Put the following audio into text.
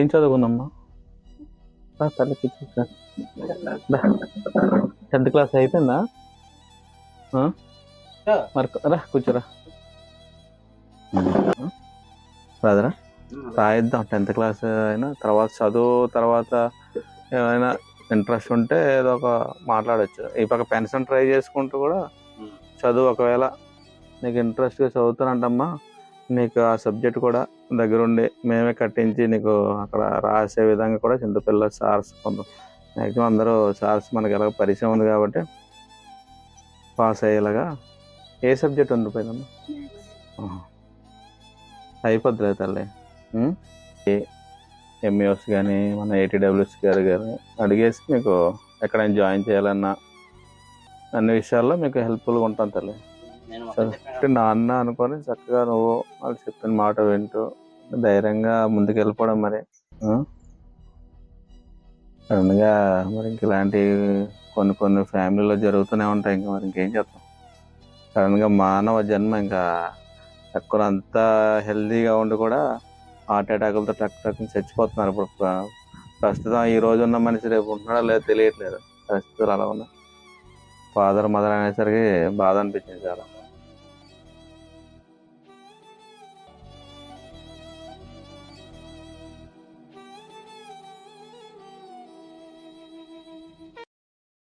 ఏం చదువుకుందమ్మా. రా. Tenth class అయిపోయిందా? మరి రా కూర్చోరా. రాదరా. రాయిద్దాం. టెన్త్ క్లాస్ అయినా తర్వాత చదువు తర్వాత ఏమైనా ఇంట్రెస్ట్ ఉంటే ఏదో ఒక మాట్లాడచ్చు. ఈ పక్క పెన్షన్ ట్రై చేసుకుంటూ కూడా చదువు ఒకవేళ నీకు ఇంట్రెస్ట్గా చదువుతానంటమ్మా. నీకు ఆ సబ్జెక్ట్ కూడా దగ్గరుండి మేమే కట్టించి నీకు అక్కడ రాసే విధంగా కూడా చింతపిల్ల సార్స్ కొంత మ్యాక్సిమం అందరూ సార్స్ మనకి ఎలాగ పరిచయం ఉంది కాబట్టి పాస్ అయ్యేలాగా ఏ సబ్జెక్ట్ ఉండిపోయిందమ్మా ఆహా. అయిపోద్దిలే తల్లి. ఎంఈఎస్ కానీ మన ఏటీడబ్ల్యూఎస్ గారు కానీ అడిగేసి మీకు ఎక్కడైనా జాయిన్ చేయాలన్నా అన్ని విషయాల్లో మీకు హెల్ప్ఫుల్గా ఉంటాను తల్లి. అంటే నాన్న అనుకొని చక్కగా నువ్వు వాళ్ళు చెప్పిన మాట వింటూ ధైర్యంగా ముందుకు వెళ్ళిపోవడం మరి సడన్గా మరి ఇంక ఇలాంటి కొన్ని కొన్ని ఫ్యామిలీలో జరుగుతూనే ఉంటాయి ఇంకా మరి ఇంకేం చేస్తాం సడన్గా మానవ జన్మ ఇంకా తక్కువ అంతా హెల్తీగా ఉండి కూడా హార్ట్ అటాకులతో టక్ టక్ చచ్చిపోతున్నారు ఇప్పుడు. ప్ర- ప్రస్తుతం ఈ రోజు ఉన్న మనిషి రేపు ఉంటున్నాడా లేదో తెలియట్లేదు. పరిస్థితులు అలా ఉన్నాయి. ఫాదర్ మదర్ అనేసరికి బాధ అనిపించింది చాలా.